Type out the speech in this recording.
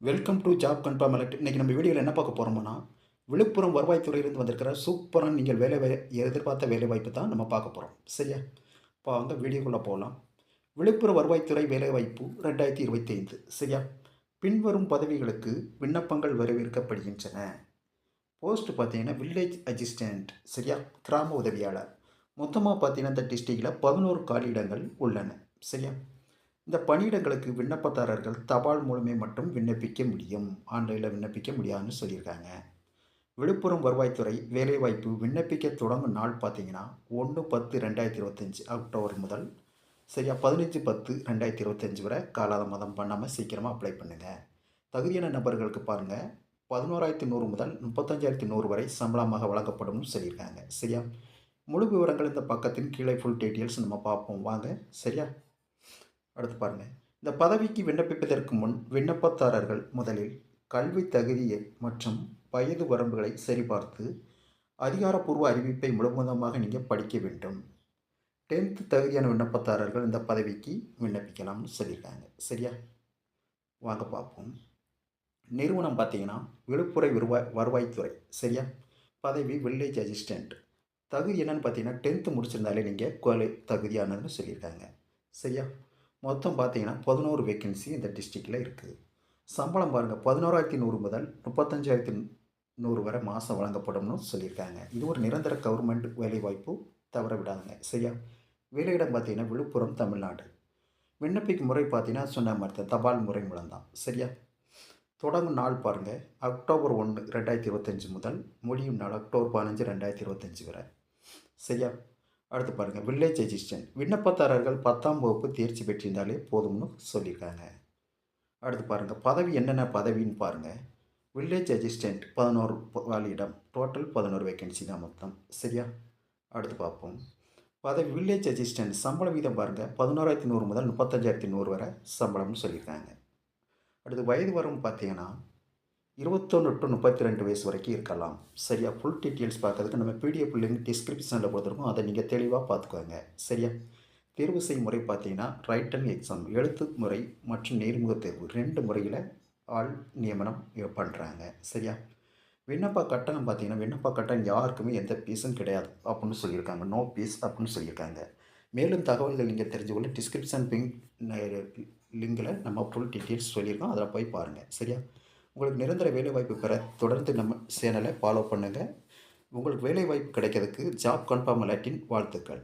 Welcome to job confirm alert இன்றைக்கி நம்ம வீடியோவில் என்ன பார்க்க போகிறோம்னா விழுப்புரம் வருவாய்த்துறையிலிருந்து வந்திருக்கிற சூப்பரான நீங்கள் வேலை எதிர்பார்த்த வேலை வாய்ப்பு தான் நம்ம பார்க்க போகிறோம் சரியா? இப்போ வந்து வீடியோக்குள்ளே போகலாம் விழுப்புரம் வருவாய்த்துறை வேலைவாய்ப்பு ரெண்டாயிரத்தி இருபத்தி ஐந்து சரியா? பின்வரும் பதவிகளுக்கு விண்ணப்பங்கள் வரவேற்கப்படுகின்றன. போஸ்ட் பார்த்தீங்கன்னா வில்லேஜ் அசிஸ்டண்ட் சரியா? கிராம உதவியாளர். மொத்தமாக பார்த்தீங்கன்னா இந்த டிஸ்ட்ரிக்டில் பதினோரு காலியிடங்கள் உள்ளன. சரியா? இந்த பணியிடங்களுக்கு விண்ணப்பதாரர்கள் தபால் மூலமே மட்டும் விண்ணப்பிக்க முடியும். ஆன்லைனில் விண்ணப்பிக்க முடியாதுன்னு சொல்லியிருக்காங்க. விழுப்புரம் வருவாய்த்துறை வேலைவாய்ப்பு விண்ணப்பிக்க தொடங்கும் நாள் பார்த்தீங்கன்னா ஒன்று பத்து ரெண்டாயிரத்தி இருபத்தஞ்சி அக்டோபர் முதல் சரியா பதினஞ்சு பத்து ரெண்டாயிரத்தி இருபத்தஞ்சி வரை காலாதாமதம் பண்ணாமல் சீக்கிரமாக அப்ளை பண்ணுங்கள் தகுதியான நபர்களுக்கு பாருங்கள் பதினோராயிரத்தி நூறு முதல் முப்பத்தஞ்சாயிரத்தி நூறு வரை சம்பளமாக வழங்கப்படும்னு சொல்லியிருக்காங்க. சரியா? முழு விவரங்கள் இந்த பக்கத்தின் கீழே ஃபுல் டீட்டெயில்ஸ் நம்ம பார்ப்போம். வாங்க சரியா? அடுத்து பாருங்கள் இந்த பதவிக்கு விண்ணப்பிப்பதற்கு முன் விண்ணப்பதாரர்கள் முதலில் கல்வி தகுதியை மற்றும் வயது வரம்புகளை சரிபார்த்து அதிகாரப்பூர்வ அறிவிப்பை முழுவதமாக நீங்கள் படிக்க வேண்டும். டென்த்து தகுதியான விண்ணப்பதாரர்கள் இந்த பதவிக்கு விண்ணப்பிக்கலாம்னு சொல்லியிருக்காங்க. சரியா? வாங்க பார்ப்போம். நிறுவனம் பார்த்தீங்கன்னா விழுப்புரை வருவாய் வருவாய்த்துறை. சரியா? பதவி வில்லேஜ் அசிஸ்டண்ட் தகுதி என்னன்னு பார்த்தீங்கன்னா டென்த்து முடிச்சிருந்தாலே நீங்கள் கொலை தகுதியானதுன்னு சொல்லியிருக்காங்க. சரியா? மொத்தம் பார்த்தீங்கன்னா பதினோரு வேக்கன்சி இந்த டிஸ்ட்ரிக்டில் இருக்குது. சம்பளம் பாருங்கள் பதினோராயிரத்தி நூறு முதல் முப்பத்தஞ்சாயிரத்தி நூறு வரை மாதம் வழங்கப்படும்னு சொல்லியிருக்காங்க. இது ஒரு நிரந்தர கவர்மெண்ட் வேலைவாய்ப்பு தவற விடாதுங்க. சரியா? வேலையிடம் பார்த்தீங்கன்னா விழுப்புரம் தமிழ்நாடு. விண்ணப்பிக்கும் முறை பார்த்தீங்கன்னா சொன்ன மாதிரி தான் தபால் முறை மூலம்தான் சரியா? தொடங்கும் நாள் பாருங்கள் அக்டோபர் ஒன்று ரெண்டாயிரத்தி இருபத்தஞ்சி முதல் முடியும் நாள் அக்டோபர் பதினஞ்சு ரெண்டாயிரத்தி இருபத்தஞ்சி வரை. சரியா? அடுத்து பாருங்கள் வில்லேஜ் அசிஸ்டன்ட். விண்ணப்பதாரர்கள் பத்தாம் வகுப்பு தேர்ச்சி பெற்றிருந்தாலே போதும்னு சொல்லியிருக்காங்க. அடுத்து பாருங்கள் பதவி என்னென்ன பதவின்னு பாருங்கள் வில்லேஜ் அசிஸ்டண்ட் பதினோரு வாலியிடம் டோட்டல் பதினோரு வேகன்சி தான் மொத்தம். சரியா? அடுத்து பார்ப்போம். பதவி வில்லேஜ் அசிஸ்டண்ட் சம்பள வீதம் பாருங்கள் பதினோராயிரத்தி நூறு முதல் முப்பத்தஞ்சாயிரத்தி நூறு வரை சம்பளம்னு சொல்லியிருக்காங்க. அடுத்து வயது வரும் பார்த்தீங்கன்னா இருபத்தொன்று டு முப்பத்தி ரெண்டு வயசு வரைக்கும் இருக்கலாம். சரியா? ஃபுல் டீட்டெயில்ஸ் பார்க்கறதுக்கு நம்ம பிடிஎஃப் லிங்க் டிஸ்கிரிப்ஷனில் கொடுத்துருக்கோம். அதை நீங்கள் தெளிவாக பார்த்துக்கோங்க. சரியா? தேர்வு செய்யும் முறை பார்த்தீங்கன்னா ரைட்டன் எக்ஸாம் எழுத்து முறை மற்றும் நேர்முக தேர்வு. ரெண்டு முறையில் ஆள் நியமனம் பண்ணுறாங்க சரியா? விண்ணப்ப கட்டணம் பார்த்தீங்கன்னா விண்ணப்ப கட்டணம் யாருக்குமே எந்த ஃபீஸும் கிடையாது அப்படின்னு சொல்லியிருக்காங்க. நோ ஃபீஸ் அப்படின்னு சொல்லியிருக்காங்க. மேலும் தகவல்கள் நீங்கள் தெரிஞ்சுக்கொள்ள டிஸ்கிரிப்ஷன் லிங்க் லிங்கில் நம்ம ஃபுல் டீட்டெயில்ஸ் சொல்லியிருக்கோம். அதில் போய் பாருங்கள் சரியா? உங்களுக்கு நிரந்தர வேலைவாய்ப்பு பெற தொடர்ந்து நம்ம சேனலை ஃபாலோ பண்ணுங்கள் உங்களுக்கு வேலைவாய்ப்பு கிடைக்கிறதுக்கு ஜாப் கன்ஃபார்ம் லட்டின் வாழ்த்துக்கள்.